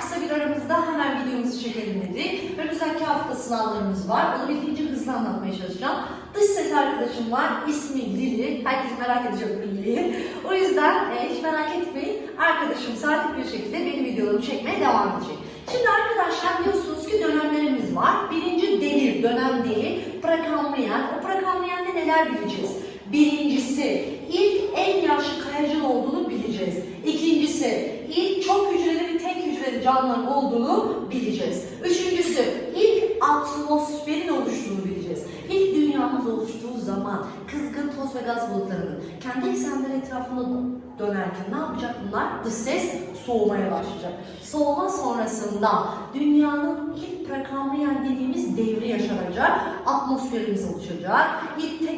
Kısa bir aramızda hemen videomuzu çekelim dedik. Önümüzdeki hafta sınavlarımız var. Olabildiğince hızlı anlatmaya çalışacağım. Dış ses arkadaşım var. İsmi Lili. Herkes merak edecek Lili'yi. O yüzden e, hiç merak etmeyin. Arkadaşım saatlik bir şekilde benim videolarımı çekmeye devam edecek. Şimdi arkadaşlar biliyorsunuz ki dönemlerimiz var. Birinci devir, dönem değil, prakamlayan. O prakamlayanda neler bileceğiz? Birincisi, ilk en yaşlı kayacın olduğunu bileceğiz. İkincisi, ilk çok hücreli hücreli canlıların olduğunu bileceğiz. Üçüncüsü, ilk atmosferin oluştuğunu bileceğiz. İlk dünyamız oluştuğu zaman kızgın toz ve gaz bulutlarının kendi eksenleri etrafında dönerken ne yapacak bunlar? Dış ses soğumaya başlayacak. Soğuma sonrasında dünyanın ilk prakamlayan dediğimiz devri yaşanacak. Atmosferimiz oluşacak. İlk tek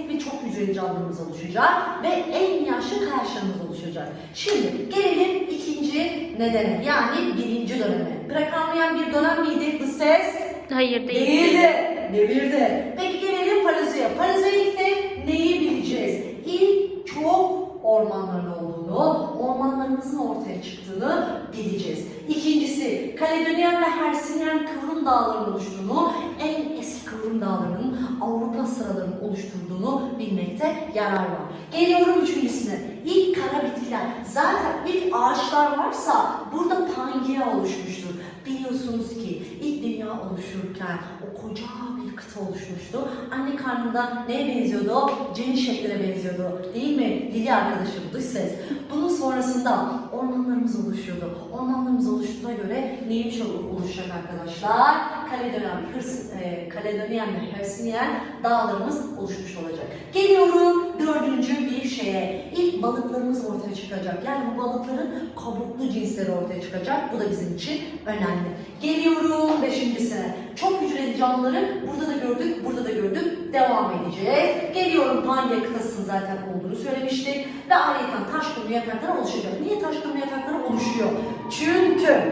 canlımız oluşacak. Ve en yaşlı kayaçlarımız oluşacak. Şimdi gelelim ikinci nedene yani birinci döneme. Prakamlayan bir dönem miydi dış ses? Hayır değil. Değildi. Devirdi. Peki gelelim Paleozo'ya. Paleozoik'te neyi bileceğiz? İlk çok ormanların olduğunu, ormanlarımızın ortaya çıktığını bileceğiz. İkincisi, Kaledonyen ve Hersinyen kıvrım dağlarının oluştuğunu, en kıvrım dağlarının Avrupa sıralarının oluşturduğunu bilmekte yarar var. Geliyorum üçüncüsüne. İlk kara bitkiler. Zaten ilk ağaçlar varsa burada Pangea oluşmuştur. Biliyorsunuz ki ilk dünya oluşurken o koca bir kıta oluşmuştu. Anne karnında neye benziyordu? Cenin şekline benziyordu. Değil mi? Lili arkadaşım dış ses. Bunun sonrasında ormanlarımız oluşuyordu. Ormanlarımız oluştuğuna göre neymiş ol- oluşacak arkadaşlar? Kaledonyen, Hırs, e, Kaledonyen ve Hersinyen dağlarımız oluşmuş olacak. Geliyorum dördüncü bir şeye. İlk balıklarımız ortaya çıkacak. Yani bu balıkların kabuklu cinsleri ortaya çıkacak. Bu da bizim için önemli. Geliyorum beşincisine. Çok hücreli canlıları burada da gördük, burada da gördük. Devam edeceğiz. Geliyorum Pangea kıtasının zaten olduğunu söylemiştik. Ve ayrıca taş kumlu yaprakları oluşacak. Niye taş kumlu yaprakları oluşuyor? Çünkü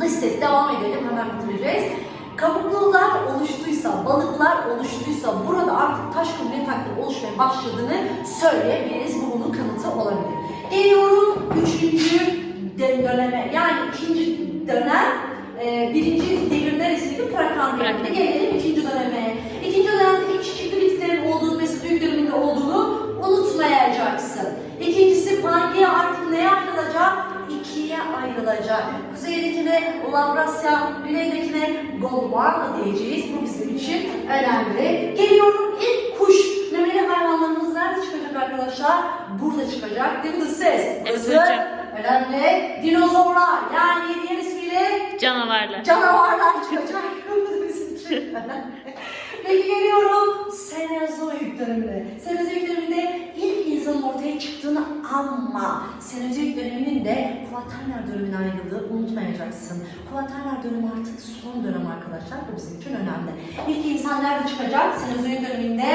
dış ses devam edelim hemen bitireceğiz. Kabuklular oluştuysa, balıklar oluştuysa burada artık taş kumlu yaprakları oluşmaya başladığını söyleyebiliriz. Bu bunun kanıtı olabilir. Geliyorum üçüncü döneme yani ikinci dönem e, birinci devir neresiydi? Prakambriyan'da. Gelelim ikinci döneme. İkinci dönemde ilk çeşitli bitkilerin olduğunu, Mesozoik döneminde olduğunu unutmayacaksın. İkincisi Pangea artık neye ayrılacak? Ayrılacak. Kuzeydekine Lavrasya, güneydekine Gondwana diyeceğiz. Bu bizim için önemli. Geliyorum ilk kuş. Memeli hayvanlarımız nerede çıkacak arkadaşlar? Burada çıkacak. Değil mi ses? Burası önemli. Dinozorlar yani diğer ismiyle Canavarlar. canavarlar çıkacak. Peki geliyorum Senozoik dönemine. Senozoik döneminde çıktığını ama Senozoik döneminin de Kuaterner dönemine ayrıldığı unutmayacaksın. Kuaterner dönemi artık son dönem arkadaşlar. Bu bizim için önemli. İlk insan nerede çıkacak? Senozoik döneminde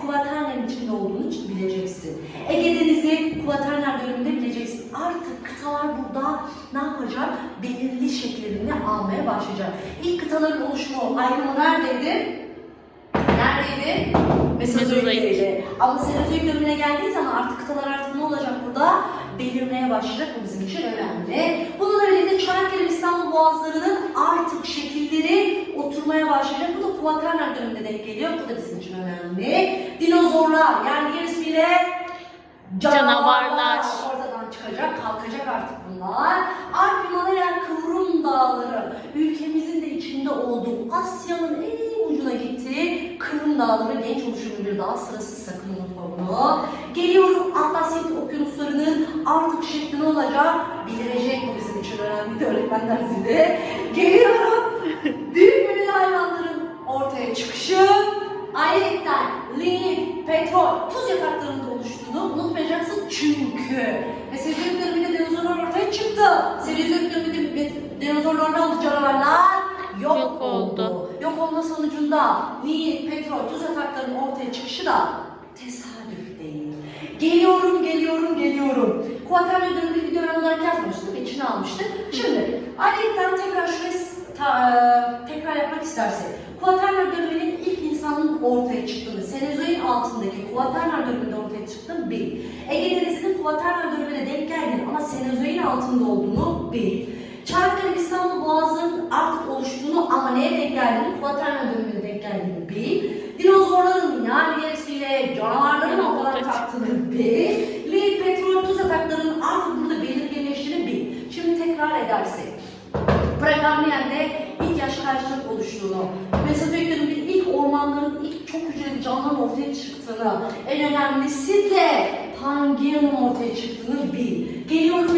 Kuaterner'in içinde olduğunu bileceksin. Ege Denizi Kuaterner döneminde bileceksin. Artık kıtalar burada ne yapacak? Belirli şekillerini almaya başlayacak. İlk kıtaların oluşumu, ayrımı neredeydi? Neredeydi? Mesozoik'teydi. Ama Senozoik dönemine geldiği zaman artık kıtalar artık ne olacak burada? Belirmeye başlayacak. Bu bizim için önemli. Bununla birlikte Çanakkale İstanbul boğazlarının artık şekilleri oturmaya başlayacak. Bu da Kuaterner döneminde denk geliyor. Bu da bizim için önemli. Dinozorlar yani diğer ismiyle Canavarlar. Ortadan çıkacak, kalkacak artık bunlar. Alp Himalayan kıvrım dağları ülkemizin de içinde olduğu Asya'nın en Dağları genç oluşumlu bir dağ sırası sakın unutma bunu. Geliyorum Atlas okyanuslarının artık şekli ne olacak bilirecek bu bizim için önemli de öğretmenler zili. Geliyorum gönüllü hayvanların ortaya çıkışı. Ayrıca lignit, petrol, tuz yapraklarında oluştuğunu unutmayacaksın çünkü Mesozoik döneminde dinozorlar ortaya çıktı. Senozoik döneminde dinozorlar ne oldu canavarlar? Yok oldu. Olma sonucunda lignit, petrol, tuz yapraklarının ortaya çıkışı da tesadüf değil. Geliyorum, geliyorum, geliyorum. Kuaterno döneminde bir dönem olarak yazmıştık, içine almıştık. Şimdi ayrıca tekrar şurayı ta- tekrar yapmak istersek. Kuaterno döneminin ilk insanın ortaya çıktığını, Senozoik altındaki Kuaterno döneminde ortaya çıktığını bil. Ege Denizi'nin Kuaterno dönemine denk geldiğini ama Senozoik'in altında olduğunu bil. Çanakkale İstanbul Boğazı'nın artık oluştuğunu ama neye denk geldiğini, Kuvaterna dönemine denk geldiğini bil. Dinozorların yer yerisiyle canavarların ortadan kalktığını bil. Ve petrol tuz ataklarının artık burada belirginleştiğini bil. Şimdi tekrar edersek. Prekambriyen'de ilk yaş karşılık oluştuğunu, Mesozoik döneminde ilk ormanların, ilk çok hücreli canlıların ortaya çıktığını, en önemlisi de Pangea'nın ortaya çıktığını bil. Pangea'nın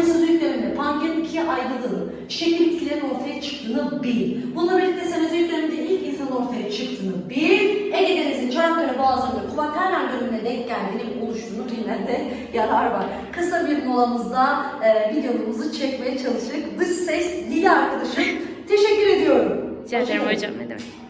ikiye ayrıldığını, çiçekli bitkilerin ortaya çıktığını bil. Bununla birlikte Mesozoik döneminde ilk insanın ortaya çıktığını bil. Ege Denizi'nin Çanakkale Boğazı'nda Kuvaterna dönemine denk geldiğini oluştuğunu bilmende yarar var. Kısa bir molamızda e, videomuzu çekmeye çalıştık. Dış ses dili arkadaşım. Teşekkür ediyorum. Rica ederim hocam ne demek.